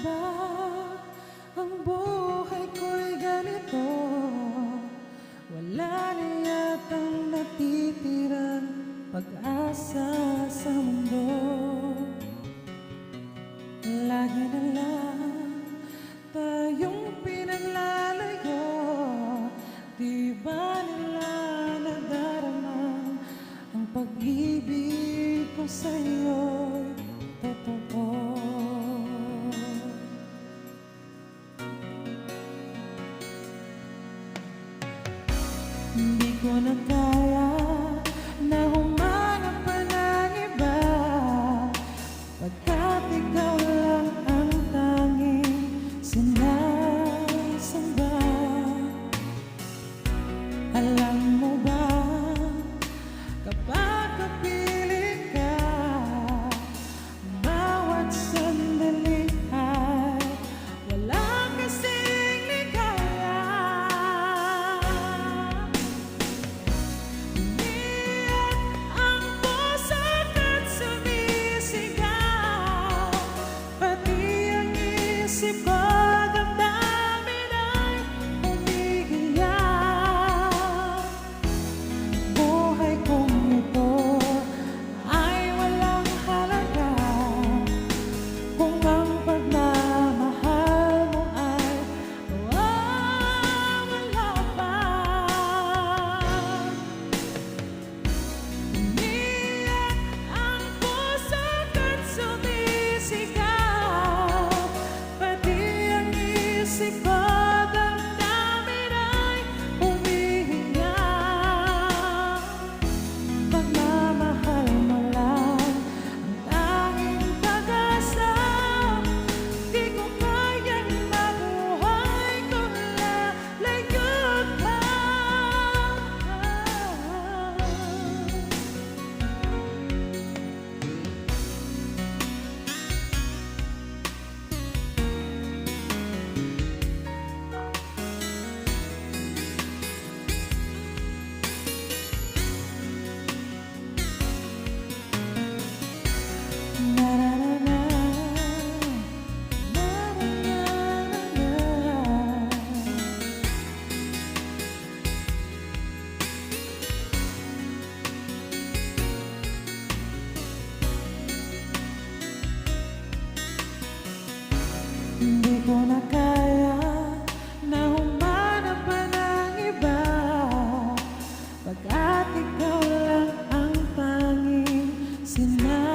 Ba ang buhay ko'y ganito? Wala Hindi kaya na humanap pa ng Pagkat ikaw lang tonight.